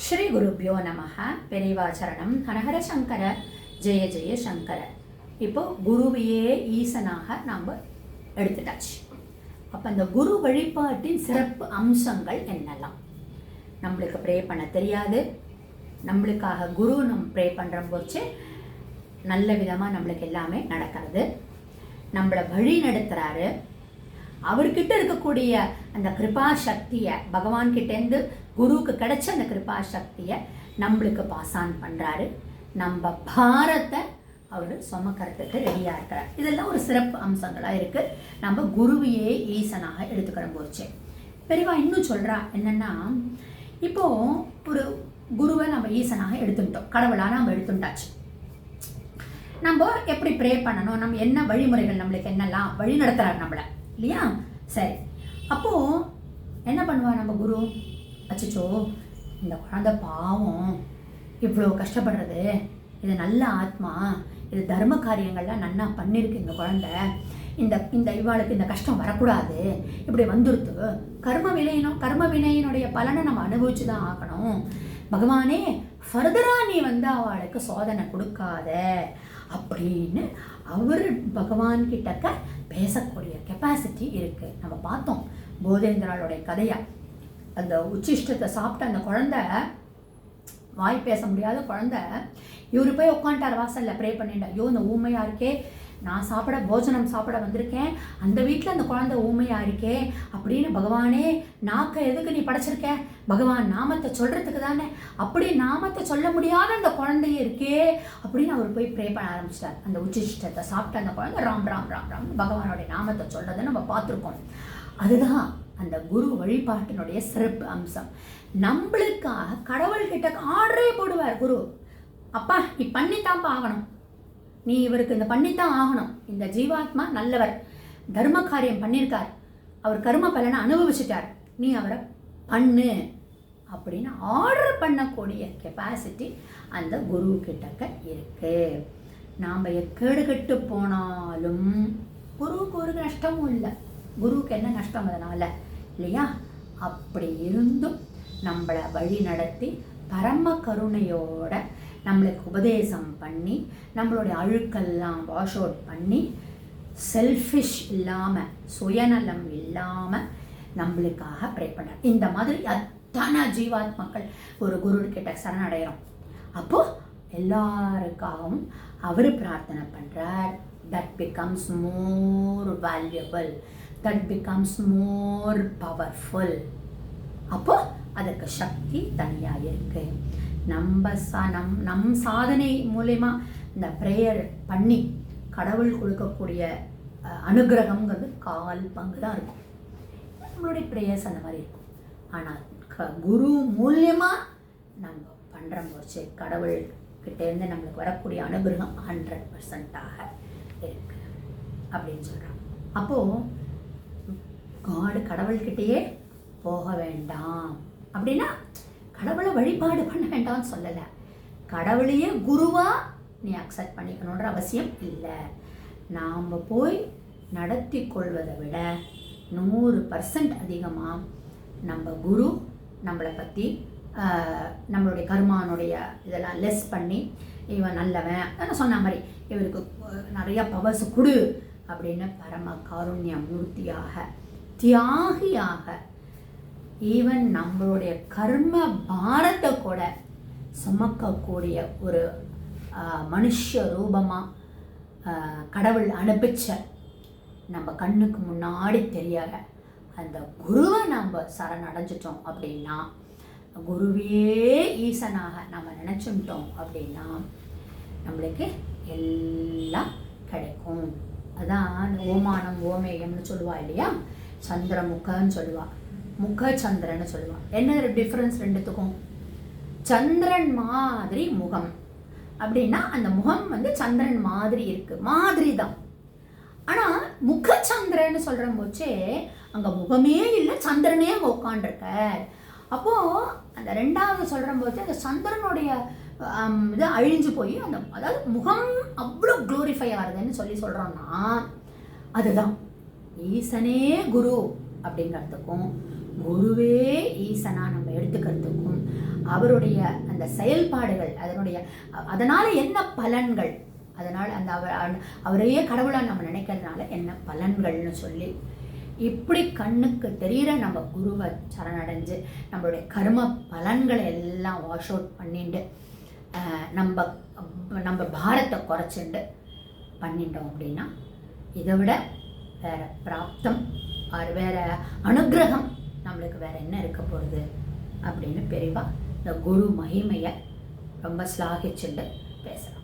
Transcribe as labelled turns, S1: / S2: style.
S1: ஸ்ரீ குருப்பியோ நமக பெரிவாச்சரணம் சரணம். ஹரஹர சங்கர. ஜெய ஜெய சங்கர. இப்போ குருவையே ஈசனாக நாம் எடுத்துட்டாச்சு. அப்போ இந்த குரு வழிபாட்டின் சிறப்பு அம்சங்கள் என்னெல்லாம்? நம்மளுக்கு ப்ரே பண்ண தெரியாது. நம்மளுக்காக குரு நம்ம ப்ரே பண்ணுற போச்சு. நல்ல விதமாக நம்மளுக்கு எல்லாமே நடக்கிறது. நம்மளை வழி நடத்துகிறாரு அவர்கிட்ட இருக்கக்கூடிய அந்த கிருபா சக்தியை பகவான் கிட்டேருந்து குருவுக்கு கிடைச்ச அந்த கிருபா சக்தியை நம்மளுக்கு பாஸ் ஆன் பண்ணுறாரு நம்ம பாரத்தை அவர் சுமக்கிறதுக்கு ரெடியாக இருக்கிறார் இதெல்லாம் ஒரு சிறப்பு அம்சங்களாக இருக்குது நம்ம குருவையே ஈசனாக எடுத்துக்கிற போச்சு. பெரியவா இன்னும் சொல்கிறா என்னென்னா இப்போது ஒரு குருவை நம்ம ஈசனாக எடுத்துட்டோம் கடவுளாக நம்ம எடுத்துட்டாச்சு நம்ம எப்படி ப்ரே பண்ணணும்? நம்ம என்ன வழிமுறைகள் நம்மளுக்கு என்னெல்லாம் வழி நடத்துகிறார் நம்மளை? இல்லையா? சரி. அப்போது என்ன பண்ணுவா நம்ம குரு? அச்சச்சோ இந்த குழந்தை பாவம். இவ்வளோ கஷ்டப்படுறது. இது நல்ல ஆத்மா. இது தர்ம காரியங்கள்லாம் நன்னா பண்ணியிருக்கு இந்த குழந்தை. இந்த இந்த இவாளுக்கு இந்த கஷ்டம் வரக்கூடாது. இப்படி வந்துருத்து. கர்ம வினையினும் கர்ம வினையினுடைய பலனை நம்ம அனுபவிச்சு தான் ஆகணும். பகவானே ஃபர்தராக நீ வந்து அவளுக்கு சோதனை கொடுக்காத. அப்படின்னு அவர் பகவான்கிட்டக்க பேசக்கூடிய கெப்பாசிட்டி இருக்குது நம்ம பார்த்தோம். போதேந்திராளுடைய கதையை. அந்த உச்சிஷ்டத்தை சாப்பிட்ட அந்த குழந்தை வாய் பேச முடியாத குழந்தை இவர் போய் உட்காந்துட்டார் வாசலில் ப்ரே பண்ணிட்டு ஐயோ இந்த ஊமையாக இருக்கே நான் சாப்பிட போஜனம் சாப்பிட வந்திருக்கேன் அந்த வீட்டில் அந்த குழந்தை ஊமையாக இருக்கே அப்படின்னு பகவானே நாக்கை எதுக்கு நீ படைச்சிருக்க? பகவான் நாமத்தை சொல்கிறதுக்கு தானே அப்படி நாமத்தை சொல்ல முடியாத அந்த குழந்தைய இருக்கே அப்படின்னு அவர் போய் ப்ரே பண்ண ஆரம்பிச்சிட்டார். அந்த உச்சிஷ்டத்தை சாப்பிட்ட அந்த குழந்தை ராம் ராம் ராம் ராம் பகவானுடைய நாமத்தை சொல்கிறத நம்ம பார்த்துருக்கோம். அதுதான் அந்த குரு வழிபாட்டினுடைய சிறப்பு அம்சம். நம்மளுக்காக கடவுள்கிட்ட ஆர்டரே போடுவார் குரு. அப்பா நீ பண்ணித்தான்ப்பா ஆகணும். நீ இவருக்கு இந்த பண்ணித்தான் ஆகணும். இந்த ஜீவாத்மா நல்லவர். தர்ம காரியம் பண்ணியிருக்கார் அவர் கர்ம பலனை அனுபவிச்சிட்டார். நீ அவரை பண்ணு அப்படின்னு ஆர்டர் பண்ணக்கூடிய கெப்பாசிட்டி அந்த குரு கிட்டக்க இருக்கு. நாம் எக்கேடுகட்டு போனாலும் குருவுக்கு ஒரு நஷ்டமும் இல்லை. குருவுக்கு என்ன நஷ்டம் அதனால்? இல்லையா? அப்படி இருந்தும் நம்மளை வழி நடத்தி பரம கருணையோட நம்மளுக்கு உபதேசம் பண்ணி நம்மளுடைய அழுக்கெல்லாம் வாஷ் அவுட் பண்ணி செல்ஃபிஷ் இல்லாமல் சுயநலம் இல்லாமல் நம்மளுக்காக ப்ரே பண்ணுறார் இந்த மாதிரி அத்தனை ஜீவாத்மக்கள் ஒரு குரு சரணடைகிறோம். அப்போது எல்லாருக்காகவும் அவர் பிரார்த்தனை பண்ணுறார் that becomes more valuable that becomes more powerful அப்போ அதற்கு சக்தி தனியாக இருக்கு. நம்ம சா நம் நம் சாதனை மூலயமா இந்த ப்ரேயர் பண்ணி கடவுள் கொடுக்கக்கூடிய அனுகிரகம்ங்கிறது கால் பங்கு தான் இருக்கும். நம்மளுடைய ப்ரேயர்ஸ் அந்த மாதிரி இருக்கும். ஆனால் க குரு மூலியமாக நம்ம பண்ணுற முயற்சி கடவுள் கிட்டேருந்து நம்மளுக்கு வரக்கூடிய அனுகிரகம் ஹண்ட்ரட் பர்சண்ட்டாக இருக்குது அப்படின்னு சொல்கிறாங்க அப்போது காடு கடவுள்கிட்டயே போக வேண்டாம். அப்படின்னா கடவுளை வழிபாடு பண்ண வேண்டாம்னு சொல்லலை. கடவுளையே குருவாக நீ அக்செப்ட் பண்ணிக்கணுன்ற அவசியம் இல்லை. நாம் போய் நடத்தி கொள்வதை விட நூறு பர்சன்ட் அதிகமாக நம்ம குரு நம்மளை பற்றி நம்மளுடைய கர்மானுடைய இதெல்லாம் லெஸ் பண்ணி இவன் நல்லவன் அதெல்லாம் சொன்ன மாதிரி இவருக்கு நிறையா பவர்ஸ் கொடு அப்படின்னு பரம காருண்ய மூர்த்தியாக தியாகியாக ஈவன் நம்மளுடைய கர்ம பாரத்தை கூட சுமக்கக்கூடிய ஒரு மனுஷ ரூபமாக கடவுள் அனுப்பிச்ச நம்ம கண்ணுக்கு முன்னாடி தெரியாத அந்த குருவை நம்ம சரணடைஞ்சிட்டோம் அப்படின்னா குருவே ஈசனாக நம்ம நினச்சுட்டோம் அப்படின்னா நம்மளுக்கு எல்லாம் கிடைக்கும். அதான் ஓமானம் ஓமேயம்னு சொல்லுவா இல்லையா? சந்திரமுகன்னு சொல்லுவாள் முக சந்திரன்னு சொல்லுவாள் என்ன டிஃப்ரென்ஸ் ரெண்டுத்துக்கும்? சந்திரன் மாதிரி முகம். அப்படின்னா அந்த முகம் வந்து சந்திரன் மாதிரி இருக்கு. மாதிரி தான் ஆனால் முகச்சந்திரன்னு சொல்கிற போச்சே அங்கே முகமே இல்லை சந்திரனே அங்கே உட்காண்டிருக்க அப்போது அந்த ரெண்டாவது சொல்கிற போது அந்த சந்திரனுடைய இது அழிஞ்சு போய் அந்த அதாவது முகம் அவ்வளோ க்ளோரிஃபை ஆகுதுன்னு சொல்லி சொல்கிறோன்னா அதுதான். ஈசனே குரு அப்படிங்கிறதுக்கும் குருவே ஈசனா நம்ம எடுத்துக்கிறதுக்கும் அவருடைய அந்த செயல்பாடுகள் அதனுடைய அதனால் என்ன பலன்கள் அதனால் அந்த அவர் அவரையே கடவுளாக நம்ம நினைக்கிறதுனால என்ன பலன்கள்னு சொல்லி இப்படி கண்ணுக்கு தெரிகிற நம்ம குருவை சரணடைஞ்சு நம்மளுடைய கர்ம பலன்களை எல்லாம் வாஷ் அவுட் பண்ணிட்டு நம்ம நம்ம பாரத்தை குறைச்சிண்டு பண்ணிட்டோம் அப்படின்னா இதை விட வேற பிராப்தம் ஆறு வேற அனுக்கிரகம் நம்மளுக்கு வேற என்ன இருக்க போகிறது அப்படின்னு பெரியவா இந்த குரு மகிமையை ரொம்ப ஸ்லாகிச்சுண்டு பேசுகிறோம்